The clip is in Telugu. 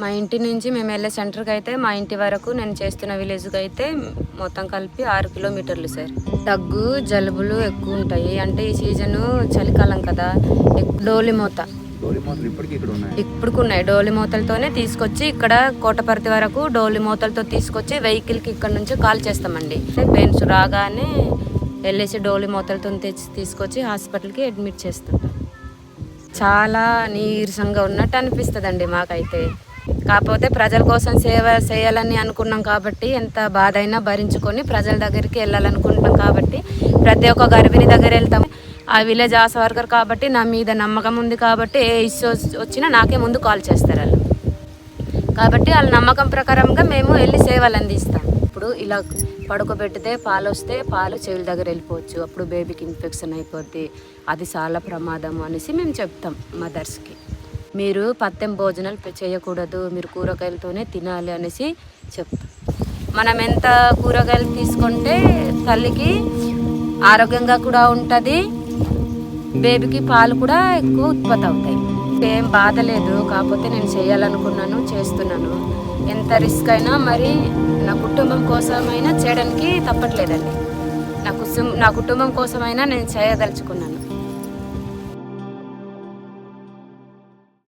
మా ఇంటి నుంచి మేము వెళ్ళే సెంటర్కి అయితే మా ఇంటి వరకు నేను చేస్తున్న విలేజ్కి అయితే మొత్తం కలిపి ఆరు కిలోమీటర్లు సార్. దగ్గు జలుబులు ఎక్కువ ఉంటాయి. అంటే ఈ సీజను చలికాలం కదా. ఎక్- డోలి మూత. డోలి మూతలు ఇప్పటికీ ఇక్కడ ఉన్నాయి? ఇప్పుడుకు ఉన్నాయి. డోలి మూతలతోనే తీసుకొచ్చి ఇక్కడ కోటపర్తి వరకు డోలి మూతలతో తీసుకొచ్చి వెహికల్కి ఇక్కడ నుంచి కాల్ చేస్తామండి. పెయిన్స్ రాగానే వెళ్ళేసి డోలి మూతలతో తెచ్చి తీసుకొచ్చి హాస్పిటల్కి అడ్మిట్ చేస్తుంటాం చాలా నీరసంగా ఉన్నట్టు అనిపిస్తుందండి మాకైతే. కాకపోతే ప్రజల కోసం సేవ చేయాలని అనుకున్నాం కాబట్టి ఎంత బాధ అయినా భరించుకొని ప్రజల దగ్గరికి వెళ్ళాలనుకుంటున్నాం కాబట్టి ప్రతి ఒక్క గర్భిణి దగ్గర వెళ్తాం. ఆ విలేజ్ ఆశ వర్కర్ కాబట్టి నా మీద నమ్మకం ఉంది కాబట్టి ఏ ఇష్యూ వచ్చినా నాకే ముందు కాల్ చేస్తారు వాళ్ళు. కాబట్టి వాళ్ళ నమ్మకం ప్రకారంగా మేము వెళ్ళి సేవలు అందిస్తాం. ఇప్పుడు ఇలా పడుకోబెడితే పాలు వస్తే పాలు చెవుల దగ్గర వెళ్ళిపోవచ్చు. అప్పుడు బేబీకి ఇన్ఫెక్షన్ అయిపోద్ది. అది చాలా ప్రమాదం అనేసి మేము చెప్తాం మదర్స్కి మీరు పత్తెం భోజనాలు చేయకూడదు మీరు కూరగాయలతోనే తినాలి అనేసి చెప్తాం మనం ఎంత కూరగాయలు తీసుకుంటే తల్లికి ఆరోగ్యంగా కూడా ఉంటుంది బేబీకి పాలు కూడా ఎక్కువ ఉత్పత్తి అవుతాయి. ఏం బాధ లేదు కాకపోతే నేను చేయాలనుకున్నాను చేస్తున్నాను. ఎంత రిస్క్ అయినా మరి నా కుటుంబం కోసమైనా చేయడానికి తప్పట్లేదండి. నా కుసుం నా కుటుంబం కోసమైనా నేను చేయదలుచుకున్నాను.